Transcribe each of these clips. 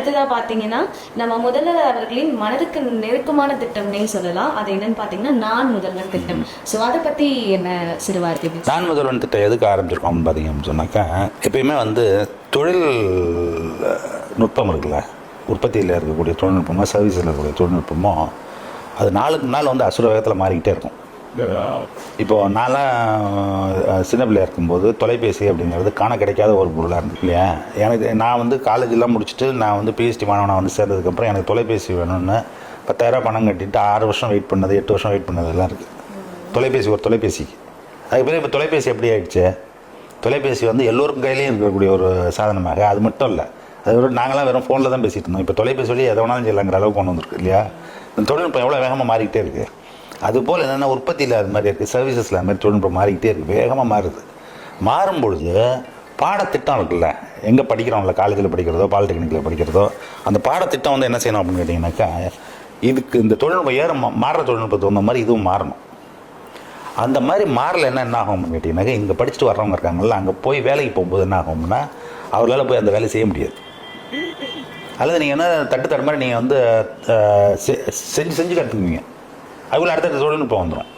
அடுத்ததா பாத்தீங்கன்னா நம்ம முதல்வர் அவர்களின் மனதுக்கு நெருக்கமான திட்டம்னே சொல்லலாம். அது என்னன்னு பாத்தீங்கன்னா நான் முதல்வர் திட்டம். ஸோ அதை பத்தி என்ன சிறு வார்த்தை நான் முதல்வன் திட்டம் எதுக்கு ஆரம்பிச்சிருக்கோம் அப்படின்னு பார்த்தீங்கன்னு சொன்னாக்கா எப்பயுமே வந்து தொழில் நுட்பம் இருக்குல்ல. உற்பத்தியில் இருக்கக்கூடிய தொழில்நுட்பமோ சர்வீஸில் இருக்கக்கூடிய தொழில்நுட்பமோ அது நாளுக்கு நாள் வந்து அசுர வேகத்தில் மாறிக்கிட்டே இருக்கும். இப்போ நான்லாம் சின்ன பிள்ளையா இருக்கும்போது தொலைபேசி அப்படிங்கிறது காண கிடைக்காத ஒரு பொருளாக இருந்தது இல்லையா? எனக்கு நான் வந்து காலேஜெலாம் முடிச்சுட்டு நான் வந்து பிஹெச்டி மாணவனாக வந்து சேர்ந்ததுக்கப்புறம் எனக்கு தொலைபேசி வேணும்னு பத்தாயிரரூபா பணம் கட்டிட்டு ஆறு வருஷம் வெயிட் பண்ணது எட்டு வருஷம் வெயிட் பண்ணதெல்லாம் இருக்குது தொலைபேசி ஒரு தொலைபேசிக்கு அதுக்கு இப்போ தொலைபேசி எப்படி ஆகிடுச்சு தொலைபேசி வந்து எல்லோருக்கும் கையிலையும் இருக்கக்கூடிய ஒரு சாதனமாக அது மட்டும் இல்லை. அது ஒரு நாங்களாம் வெறும் ஃபோனில் தான் பேசிகிட்டு இருந்தோம். இப்போ தொலைபேசி வழி எதை வேணாலும் செய்யலாங்கிற அளவுக்கு கொண்டு வந்திருக்கு இல்லையா? இந்த தொழில்நுட்பம் எவ்வளோ வேகமாக மாறிக்கிட்டே இருக்குது அதுபோல் என்னென்னா உற்பத்தியில் அது மாதிரி இருக்குது சர்வீசஸில் அது மாதிரி தொழில்நுட்பம் மாறிக்கிட்டே இருக்குது வேகமாக மாறுது. மாறும் பொழுது பாடத்திட்டம் இருக்குல்ல எங்கே படிக்கிறோம்ல காலேஜில் படிக்கிறதோ பாலிடெக்னிக்கில் படிக்கிறதோ அந்த பாடத்திட்டம் வந்து என்ன செய்யணும் அப்படின்னு கேட்டிங்கனாக்கா இதுக்கு இந்த தொழில்நுட்பம் ஏற மாறுற தொழில்நுட்பத்துக்கு தகுந்த மாதிரி இதுவும் மாறணும். அந்த மாதிரி மாறல என்ன என்ன ஆகும்னு கேட்டிங்கனாக்கா இங்கே படிச்சுட்டு வர்றவங்க இருக்காங்கல்ல அங்கே போய் வேலைக்கு போகும்போது என்ன ஆகும்னா அவர்களால் போய் அந்த வேலையை செய்ய முடியாது. அல்லது நீங்கள் என்ன தட்டு தட்டு மாதிரி நீங்கள் வந்து செ- செஞ்சு செஞ்சு கற்றுக்குவீங்க அதுக்குள்ளே அடுத்த தொழில்நுட்பம் வந்துடும்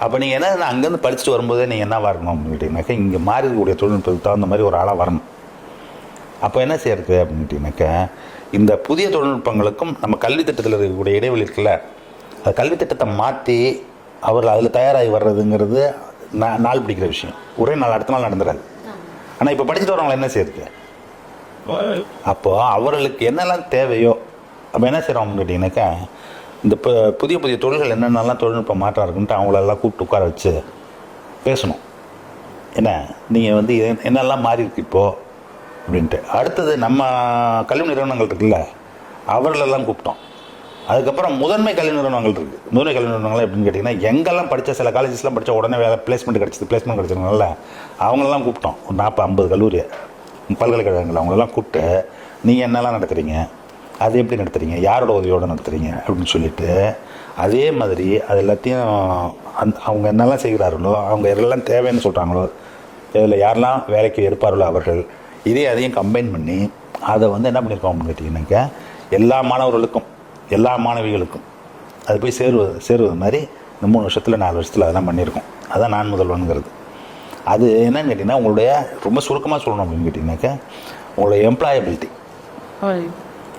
அப்போ நீங்கள் என்ன அங்கேருந்து படிச்சுட்டு வரும்போதே நீங்கள் என்ன வரணும் அப்படின்னு இங்கே மாறி இருக்கக்கூடிய தொழில்நுட்பத்துக்கு தகுந்த மாதிரி ஒரு ஆளாக வரணும். அப்போ என்ன செய்யறது அப்படின்னு கேட்டிங்கனாக்கா இந்த புதிய தொழில்நுட்பங்களுக்கும் நம்ம கல்வி திட்டத்தில் இருக்கக்கூடிய இடைவெளி இருக்குல்ல அந்த கல்வி திட்டத்தை மாற்றி அவர்கள் அதில் தயாராகி வர்றதுங்கிறது நான் நாள் பிடிக்கிற விஷயம். ஒரே நாள் அடுத்த நாள் நடந்துடாது ஆனால் இப்போ படிச்சுட்டு வரவங்களை என்ன செய்யுது அப்போது அவர்களுக்கு என்னெல்லாம் தேவையோ அப்போ என்ன செய்கிறோம் அப்படின்னு கேட்டிங்கனாக்கா இந்த இப்போ புதிய புதிய தொழில்கள் என்னென்னலாம் தொழில்நுட்பம் மாற்றம் இருக்குன்ட்டு அவங்களெல்லாம் கூப்பிட்டு உட்கார வச்சு பேசணும். என்ன? நீங்கள் வந்து என்னெல்லாம் மாறி இருக்கு இப்போது அப்படின்ட்டு. அடுத்தது நம்ம கல்வி நிறுவனங்கள் இருக்குல்ல அவர்களெல்லாம் கூப்பிட்டோம். அதுக்கப்புறம் முதன்மை கல்வி நிறுவனங்கள் இருக்குது முதன்மை கல்வி நிறுவனங்கள் எப்படின்னு கேட்டிங்கன்னா எங்கெல்லாம் படித்த சில காலேஜஸ்லாம் படித்த உடனே வேலை பிளேஸ்மெண்ட் கிடச்சிது பிளேஸ்மெண்ட் கிடச்சிருந்தனால அவங்களெல்லாம் கூப்பிட்டோம். ஒரு நாற்பது ஐம்பது கல்லூரி பல்கலைக்கழகங்கள் அவங்களெல்லாம் கூப்பிட்டு நீங்கள் என்னெல்லாம் நடத்துகிறீங்க அது எப்படி நடத்துகிறீங்க யாரோட உதவியோடு நடத்துகிறீங்க அப்படின்னு சொல்லிட்டு அதே மாதிரி அது எல்லாத்தையும் அந் அவங்க என்னெல்லாம் செய்கிறார்களோ அவங்க எதெல்லாம் தேவைன்னு சொல்கிறாங்களோ இதில் யாரெல்லாம் வேலைக்கு எடுப்பார்களோ அவர்கள் இதே அதையும் கம்பைன் பண்ணி அதை வந்து என்ன பண்ணியிருக்கோம் அப்படின்னு கேட்டிங்கன்னாக்கா எல்லா மாணவர்களுக்கும் எல்லா மாணவிகளுக்கும் அது போய் சேருவது சேருவது மாதிரி இந்த மூணு வருஷத்தில் நாலு வருஷத்தில் அதெல்லாம் பண்ணியிருக்கோம். அதான் நான் முதல்வனுங்கிறது. அது என்னன்னு கேட்டிங்கன்னா உங்களுடைய ரொம்ப சுருக்கமாக சொல்லணும் அப்படின்னு கேட்டிங்கனாக்கா உங்களுடைய எம்ப்ளாயபிலிட்டி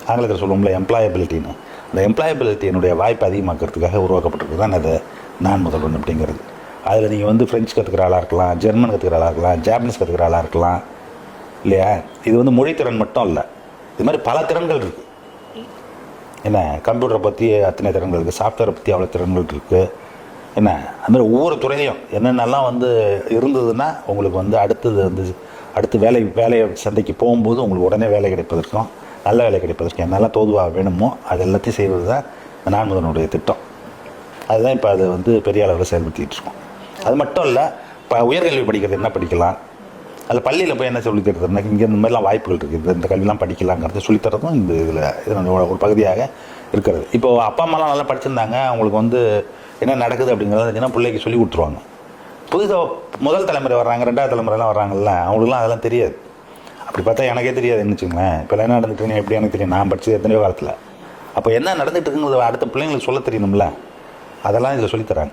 ஆங்கிலத்தில் சொல்லுவோம்ல எம்ப்ளாயபிலிட்டின்னு அந்த எம்ப்ளாயபிலிட்டியினுடைய வாய்ப்பு அதிகமாக்கிறதுக்காக உருவாக்கப்பட்டிருக்கு. தான் அது நான் முதல்வன் அப்படிங்கிறது. அதில் நீங்கள் வந்து ஃப்ரெஞ்சு கற்றுக்கிற ஆளாக இருக்கலாம் ஜெர்மன் கற்றுக்கிற ஆளாக இருக்கலாம் ஜாப்பனீஸ் கற்றுக்கிற ஆளாக இருக்கலாம் இல்லையா? இது வந்து மொழித்திறன் மட்டும் இல்லை இது மாதிரி பல திறன்கள் இருக்குது என்ன? கம்ப்யூட்டரை பற்றி அத்தனை திறன்கள் இருக்குது சாஃப்ட்வேரை பற்றி அவ்வளோ திறன்கள் இருக்குது என்ன? அந்த மாதிரி ஒவ்வொரு துறையிலையும் என்னென்னலாம் வந்து இருந்ததுன்னா உங்களுக்கு வந்து அடுத்தது வந்து அடுத்து வேலை வேலையை சந்தைக்கு போகும்போது உங்களுக்கு உடனே வேலை கிடைப்பதற்கும் நல்ல வேலை கிடைப்பதற்கு என்னெல்லாம் தோதுவாக வேணுமோ அது எல்லாத்தையும் செய்வது தான் நான்முதனுடைய நான் முதனுடைய திட்டம். அதுதான் இப்போ அது வந்து பெரிய அளவில் செயல்படுத்திகிட்ருக்கோம் அது மட்டும் இல்லை இப்போ உயர்கல்வி படிக்கிறது என்ன படிக்கலாம்? அதில் பள்ளியில் போய் என்ன சொல்லி தருதுன்னா இங்கே இந்த மாதிரிலாம் வாய்ப்புகள் இருக்குது. இந்த கல்விலாம் படிக்கலாங்கிறத சொல்லித்தரதும் இந்த இதில் இதனோட ஒரு பகுதியாக இருக்கிறது. இப்போ அப்பா அம்மாலாம் நல்லா படிச்சிருந்தாங்க. அவங்களுக்கு வந்து என்ன நடக்குது அப்படிங்கிறத பிள்ளைக்கு சொல்லி கொடுத்துருவாங்க. புதுசாக முதல் தலைமுறை வர்றாங்க ரெண்டாவது தலைமுறைலாம் வர்றாங்கல்ல அவங்களுக்குலாம் அதெல்லாம் தெரியாது. அப்படி பார்த்தா எனக்கே தெரியாதுன்னு வச்சுக்கோங்களேன். இப்போ என்ன நடந்துட்டு எப்படி எனக்கு தெரியும். நான் படிச்சது எத்தனையோ காலத்தில். அப்போ என்ன நடந்துட்டு இருக்குங்கிறது அடுத்த பிள்ளைங்களுக்கு சொல்ல தெரியணும்ல. அதெல்லாம் இதில் சொல்லித்தராங்க.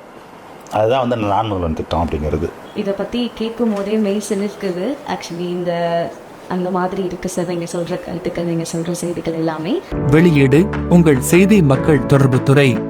அதுதான் வந்து நான் முதல்வன் திட்டம் அப்படிங்கிறது. இதை பத்தி கேட்கும் போதே மெய் சிலிர்க்குது. ஆக்சுவலி இந்த அந்த மாதிரி இருக்கு சார் நீங்க சொல்ற கருத்துக்கள் நீங்க சொல்ற செய்திகள் எல்லாமே. வெளியீடு உங்கள் செய்தி மக்கள் தொடர்புத்துறை.